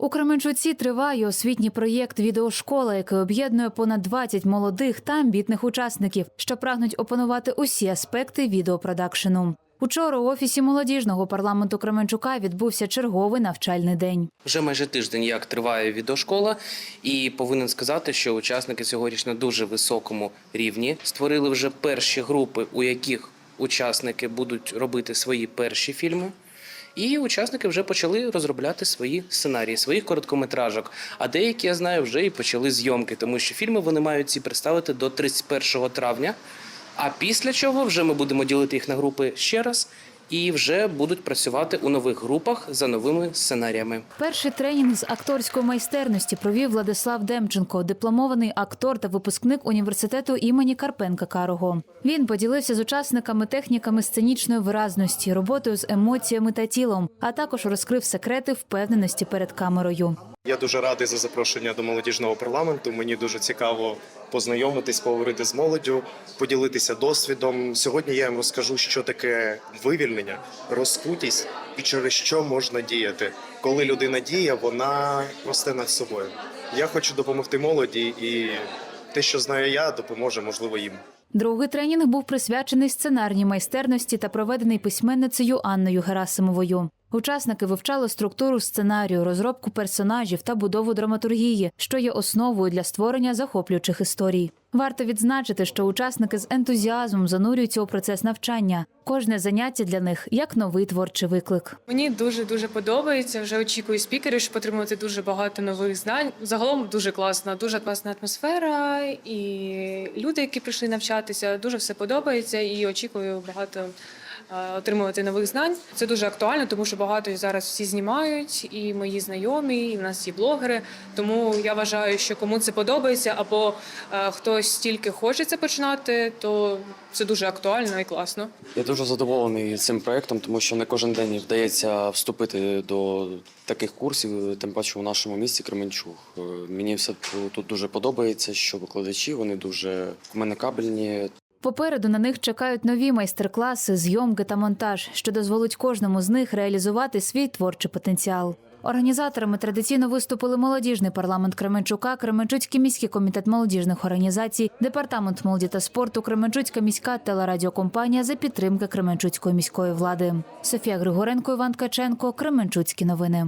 У Кременчуці триває освітній проєкт Відеошкола, який об'єднує понад 20 молодих та амбітних учасників, що прагнуть опанувати усі аспекти відеопродакшену. Учора у офісі молодіжного парламенту Кременчука відбувся черговий навчальний день. Вже майже тиждень як триває відеошкола, і повинен сказати, що учасники цьогоріч на дуже високому рівні створили вже перші групи, у яких учасники будуть робити свої перші фільми. І учасники вже почали розробляти свої сценарії, своїх короткометражок. А деякі я знаю вже і почали зйомки, тому що фільми вони мають ці представити до 31 травня. А після чого вже ми будемо ділити їх на групи ще раз і вже будуть працювати у нових групах за новими сценаріями. Перший тренінг з акторської майстерності провів Владислав Демченко, дипломований актор та випускник університету імені Карпенка Карого. Він поділився з учасниками техніками сценічної виразності, роботою з емоціями та тілом, а також розкрив секрети впевненості перед камерою. Я дуже радий за запрошення до молодіжного парламенту. Мені дуже цікаво познайомитись, поговорити з молоддю, поділитися досвідом. Сьогодні я їм розкажу, що таке вивільнення, розкутість і через що можна діяти. Коли людина діє, вона росте над собою. Я хочу допомогти молоді, і те, що знаю я, допоможе можливо їм. Другий тренінг був присвячений сценарній майстерності та проведений письменницею Анною Герасимовою. Учасники вивчали структуру сценарію, розробку персонажів та будову драматургії, що є основою для створення захоплюючих історій. Варто відзначити, що учасники з ентузіазмом занурюються у процес навчання. Кожне заняття для них як новий творчий виклик. Мені дуже дуже подобається. Вже очікую спікерів, щоб отримати дуже багато нових знань. Загалом дуже класна, дуже класна атмосфера, і люди, які прийшли навчатися, дуже все подобається і очікую багато. Е, Отримувати нових знань це дуже актуально, тому що багато зараз всі знімають, і мої знайомі, і в нас є блогери. Тому я вважаю, що кому це подобається, або е, хтось тільки хоче це починати, то це дуже актуально і класно. Я дуже задоволений цим проектом, тому що не кожен день вдається вступити до таких курсів, тим паче у нашому місті Кременчуг. Е, Мені все тут дуже подобається, що викладачі вони дуже комунікабельні, Попереду на них чекають нові майстер-класи, зйомки та монтаж, що дозволить кожному з них реалізувати свій творчий потенціал. Організаторами традиційно виступили молодіжний парламент Кременчука, Кременчуцький міський комітет молодіжних організацій, департамент молоді та спорту, Кременчуцька міська телерадіокомпанія за підтримки Кременчуцької міської влади. Софія Григоренко, Іван Ткаченко, Кременчуцькі новини.